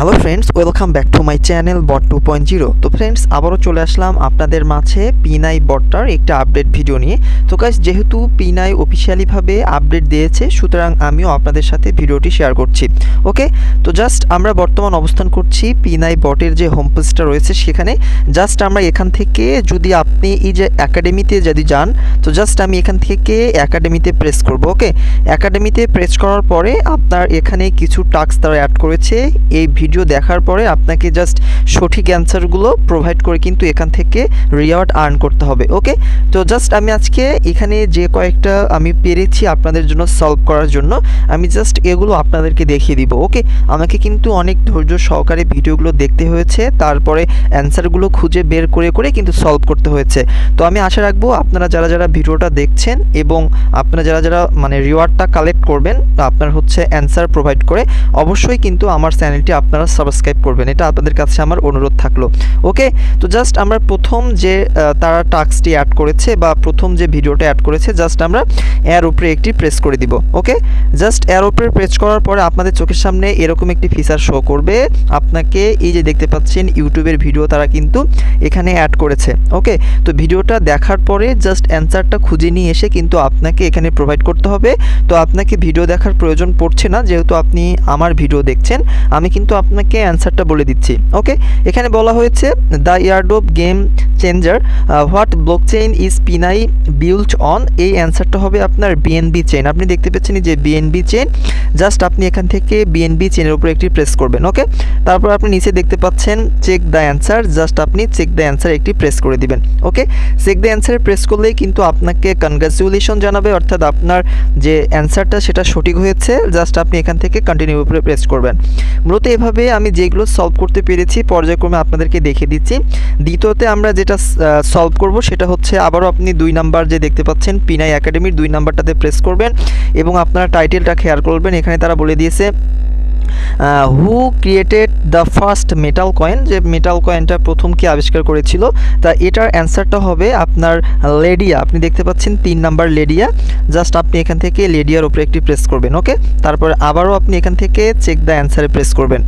Hello friends welcome back to my channel bot two point zero তো friends আবারও চলে আসলাম আপনাদের মাঝে পিনাই বটটার একটা আপডেট ভিডিও নিয়ে। তো গাইস যেহেতু পিনাই অফিসিয়ালিভাবে আপডেট দিয়েছে, সুতরাং আমিও আপনাদের সাথে ভিডিওটি শেয়ার করছি। ওকে তো জাস্ট আমরা বর্তমান অবস্থান করছি পিনাই বটের যে হোম পেজটা রয়েছে সেখানে। জাস্ট আমরা এখান থেকে যদি আপনি এই যে অ্যাকাডেমিতে যদি যান, তো জাস্ট আমি এখান থেকে অ্যাকাডেমিতে প্রেস করব ওকে অ্যাকাডেমিতে প্রেস করার পরে আপনার এখানে কিছু টাস্ক তারা অ্যাড করেছে। এই ভিডিও দেখার পরে আপনাকে জাস্ট সঠিক অ্যান্সারগুলো প্রোভাইড করে কিন্তু এখান থেকে রিওয়ার্ড আর্ন করতে হবে ওকে তো জাস্ট আমি আজকে এখানে যে কয়েকটা আমি পেরেছি আপনাদের জন্য সলভ করার জন্য, আমি জাস্ট এগুলো আপনাদেরকে দেখিয়ে দিব ওকে আমাকে কিন্তু অনেক ধৈর্য সহকারে ভিডিওগুলো দেখতে হয়েছে, তারপরে অ্যান্সারগুলো খুঁজে বের করে করে কিন্তু সলভ করতে হয়েছে। তো আমি আশা রাখব আপনারা যারা যারা ভিডিওটা দেখছেন এবং আপনারা যারা যারা মানে রিওয়ার্ডটা কালেক্ট করবেন, আপনার হচ্ছে অ্যান্সার প্রোভাইড করে অবশ্যই কিন্তু আমার চ্যানেলটি আপনারা সাবস্ক্রাইব করবেন। এটা আপনাদের কাছে আমার অনুরোধ থাকল। ওকে তো জাস্ট আমরা প্রথম যে তারা টাস্কটি অ্যাড করেছে বা প্রথম যে ভিডিওটা অ্যাড করেছে জাস্ট আমরা এর উপরে একটি প্রেস করে দিব। ওকে জাস্ট এর উপরে প্রেস করার পরে আপনাদের চোখের সামনে এরকম একটি ফিচার শো করবে। আপনাকে এই যে দেখতে পাচ্ছেন ইউটিউবের ভিডিও তারা কিন্তু এখানে অ্যাড করেছে। ওকে তো ভিডিওটা দেখার পরে জাস্ট অ্যান্সারটা খুঁজে নিয়ে এসে কিন্তু আপনাকে এখানে প্রোভাইড করতে হবে। তো আপনাকে ভিডিও দেখার প্রয়োজন পড়ছে না। যেহেতু আপনি আমার ভিডিও দেখছেন, আমি কিন্তু আপনাকে অ্যান্সারটা বলে দিচ্ছি ওকে এখানে বলা হয়েছে the ইয়ারডোপ game changer what block chain is পিনাই বিল্ড অন এই অ্যান্সারটা হবে আপনার বিএনবি চেইন আপনি দেখতে পাচ্ছেন যে বিএনবি চেইন জাস্ট আপনি এখান থেকে বিএনবি চেইনের উপর একটি প্রেস করবেন ওকে তারপর আপনি নিচে দেখতে পাচ্ছেন চেক দ্য অ্যান্সার জাস্ট আপনি চেক দ্য অ্যান্সার একটি প্রেস করে দিবেন ওকে চেক দ্য অ্যান্সারে প্রেস করলেই কিন্তু আপনাকে কনগ্রাচুলেশন জানাবে, অর্থাৎ আপনার যে অ্যান্সারটা সেটা সঠিক হয়েছে জাস্ট আপনি এখান থেকে কন্টিনিউ উপরে প্রেস করবেন। মূলত এভাবে আমি যেগুলো সলভ করতে পেরেছি পর্যায়ক্রমে আপনাদেরকে দেখে দিচ্ছি। দ্বিতীয়তে আমরা যেটা সলভ করব সেটা হচ্ছে আবারও আপনি দুই নাম্বার যে দেখতে পাচ্ছেন পিনাই একাডেমির দুই নাম্বারটাতে প্রেস করবেন এবং আপনারা টাইটেলটা খেয়াল করবেন। এখানে তারা বলে দিয়েছে who created the first metal coin যে মেটাল কয়েনটা প্রথম কি আবিষ্কার করেছিল? তা এটার অ্যান্সারটা হবে আপনার লেডিয়া আপনি দেখতে পাচ্ছেন তিন নাম্বার লেডিয়া জাস্ট আপনি এখান থেকে লেডিয়ার উপরে একটি প্রেস করবেন ওকে তারপর আবারও আপনি এখান থেকে চেক দ্য অ্যান্সারে প্রেস করবেন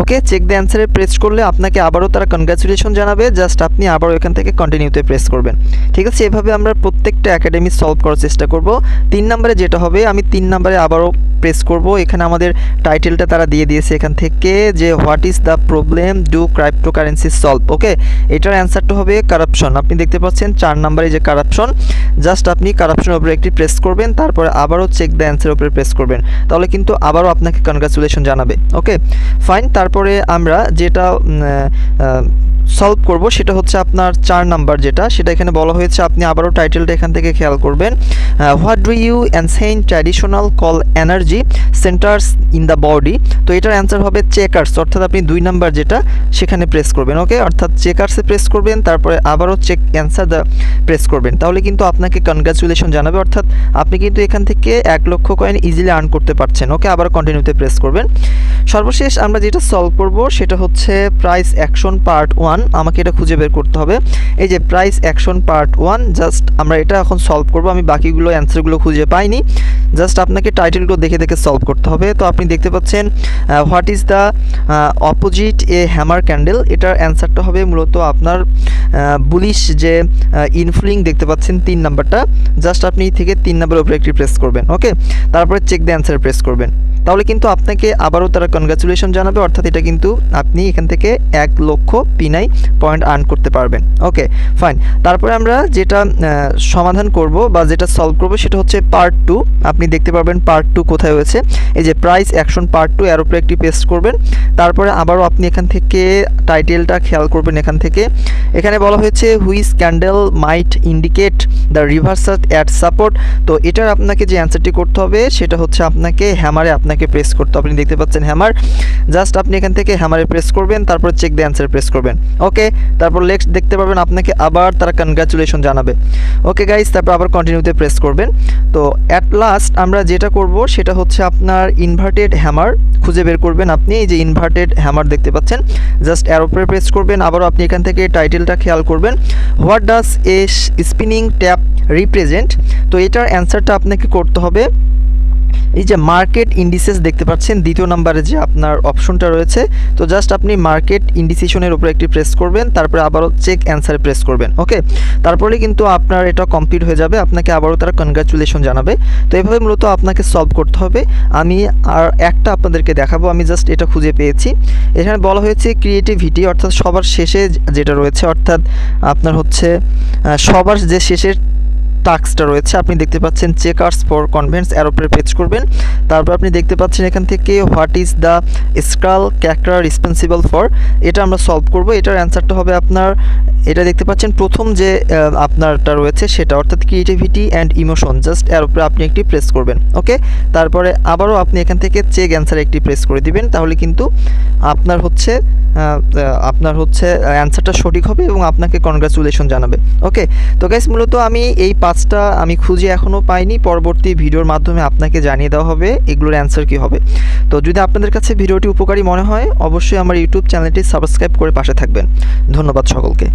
ওকে চেক দ্য অ্যান্সারে প্রেস করলে আপনাকে আবারও তারা কনগ্রাচুলেশন জানাবে। জাস্ট আপনি আবারও এখান থেকে কন্টিনিউতে প্রেস করবেন। ঠিক আছে? এভাবে আমরা প্রত্যেকটা একাডেমি সলভ করার চেষ্টা করব। তিন নম্বরে যেটা হবে, আমি তিন নম্বরে আবারও প্রেস করব। এখানে আমাদের টাইটেলটা তারা দিয়ে দিয়েছে এখান থেকে যে what is the problem do cryptocurrency solve okay এটার অ্যান্সারটা হবে কারাপশন আপনি দেখতে পাচ্ছেন চার নম্বরে যে কারাপশন জাস্ট আপনি কারাপশনের উপরে একটি প্রেস করবেন, তারপরে আবারও চেক দ্য অ্যান্সার উপরে প্রেস করবেন। তাহলে কিন্তু আবারও আপনাকে কনগ্রাচুলেশন জানাবে। ওকে ফাইন তারপরে আমরা যেটা সলভ করব, সেটা হচ্ছে আপনার চার নাম্বার যেটা। সেটা এখানে বলা হয়েছে, আপনি আবারও টাইটেলটা এখান থেকে খেয়াল করবেন। What do you ancient traditional call energy centres in the body তো এটার অ্যান্সার হবে চেকার্স অর্থাৎ আপনি দুই নাম্বার যেটা, সেখানে প্রেস করবেন ওকে অর্থাৎ চেকার্সে প্রেস করবেন, তারপরে আবারও চেক অ্যান্সার দ্য প্রেস করবেন। তাহলে কিন্তু আপনাকে কনগ্রাচুলেশন জানাবে, অর্থাৎ আপনি কিন্তু এখান থেকে এক লক্ষ কয়েন ইজিলি আর্ন করতে পারছেন ওকে আবার কন্টিনিউতে প্রেস করবেন। সর্বশেষ আমরা যেটা সলভ করব, সেটা হচ্ছে প্রাইস অ্যাকশন পার্ট ওয়ান আমাকে এটা খুঁজে বের করতে হবে। এই যে price action part one just আমরা এটা এখন সলভ করব। আমি বাকিগুলো অ্যান্সারগুলো খুঁজে পাইনি। জাস্ট আপনাকে টাইটেলগুলো দেখে দেখে সলভ করতে হবে। তো আপনি দেখতে পাচ্ছেন what is the opposite a hammer candle এটার অ্যান্সারটা হবে মূলত আপনার বুলিশ যে ইনফ্লুইং দেখতে পাচ্ছেন তিন নাম্বারটা জাস্ট আপনি থেকে তিন নাম্বার উপরে একটি প্রেস করবেন ওকে তারপরে চেক দ্য অ্যান্সার প্রেস করবেন। তাহলে কিন্তু আপনাকে আবারও তারা কনগ্রাচুলেশন জানাবে, অর্থাৎ এটা কিন্তু আপনি এখান থেকে এক লক্ষ পিনাই পয়েন্ট আর্ন করতে পারবেন। ওকে ফাইন তারপরে আমরা যেটা সমাধান করব বা যেটা সলভ করব সেটা হচ্ছে পার্ট টু আপনি দেখতে পারবেন পার্ট টু কোথায় হয়েছে। এই যে প্রাইস অ্যাকশন পার্ট টু এর উপরে একটি পেস্ট করবেন। তারপরে আবারও আপনি এখান থেকে টাইটেলটা খেয়াল করবেন এখান থেকে। এখানে বলা হয়েছে which candle might indicate the reversal at support তো এটার আপনাকে যে অ্যান্সারটি করতে হবে, সেটা হচ্ছে আপনাকে হ্যামারে আপনাকে প্রেস করতে আপনি দেখতে পাচ্ছেন হ্যামার জাস্ট আপনি এখান থেকে হ্যামারে প্রেস করবেন, তারপর চেক দ্য অ্যান্সার প্রেস করবেন। ওকে তারপর নেক্সট দেখতে পাবেন আপনাকে আবার তারা কনগ্রাচুলেশন জানাবে। ওকে গাইস তারপর আবার কন্টিনিউতে প্রেস করবেন। তো অ্যাট লাস্ট আমরা যেটা করব, সেটা হচ্ছে আপনার ইনভার্টেড হ্যামার খুঁজে বের করবেন আপনি। এই যে ইনভার্টেড হ্যামার দেখতে পাচ্ছেন। জাস্ট অ্যারোপ্রে প্রেস করবেন। আবারও আপনি এখান থেকে টাইটেলটা খেয়াল করবেন। What does a spinning top represent তো এটার অ্যান্সারটা আপনাকে করতে হবে। এই যে মার্কেট ইন্ডিসেস দেখতে পাচ্ছেন, দ্বিতীয় নাম্বারে যে আপনার অপশনটা রয়েছে, তো জাস্ট আপনি মার্কেট ইন্ডিসিশনের উপরে একটি প্রেস করবেন, তারপরে আবারও চেক অ্যান্সারে প্রেস করবেন ওকে তারপরে কিন্তু আপনার এটা কমপ্লিট হয়ে যাবে, আপনাকে আবারও তারা কনগ্রাচুলেশন জানাবে। তো এইভাবে মূলত আপনাকে সলভ করতে হবে। আমি আর একটা আপনাদেরকে দেখাবো, আমি জাস্ট এটা খুঁজে পেয়েছি। এখানে বলা হয়েছে ক্রিয়েটিভিটি অর্থাৎ সবার শেষে যেটা রয়েছে, অর্থাৎ আপনার হচ্ছে সবার যে শেষের টাস্কটা রয়েছে, আপনি দেখতে পাচ্ছেন চেকার্স ফর কনভেন্স অ্যারোপের পেজ করবেন। তারপর আপনি দেখতে পাচ্ছেন এখান থেকে what is the scroll character responsible for এটা আমরা সলভ করব। এটার অ্যান্সারটা হবে আপনার এটা দেখতে পাচ্ছেন, প্রথম যে আপনারটা রয়েছে সেটা, অর্থাৎ ক্রিয়েটিভিটি অ্যান্ড ইমোশন জাস্ট এর উপরে আপনি একটি প্রেস করবেন ওকে তারপরে আবারও আপনি এখান থেকে চেক অ্যান্সার একটি প্রেস করে দিবেন, তাহলে কিন্তু আপনার হচ্ছে আপনার হচ্ছে অ্যান্সারটা সঠিক হবে এবং আপনাকে কনগ্রাচুলেশন জানাবে ওকে তো গাইস মূলত আমি এই পাঁচটা আমি খুঁজে এখনও পাইনি, পরবর্তী ভিডিওর মাধ্যমে আপনাকে জানিয়ে দেওয়া হবে এগুলোর অ্যান্সার কী হবে। তো যদি আপনাদের কাছে ভিডিওটি উপকারী মনে হয়, অবশ্যই আমার ইউটিউব চ্যানেলটি সাবস্ক্রাইব করে পাশে থাকবেন। ধন্যবাদ সকলকে।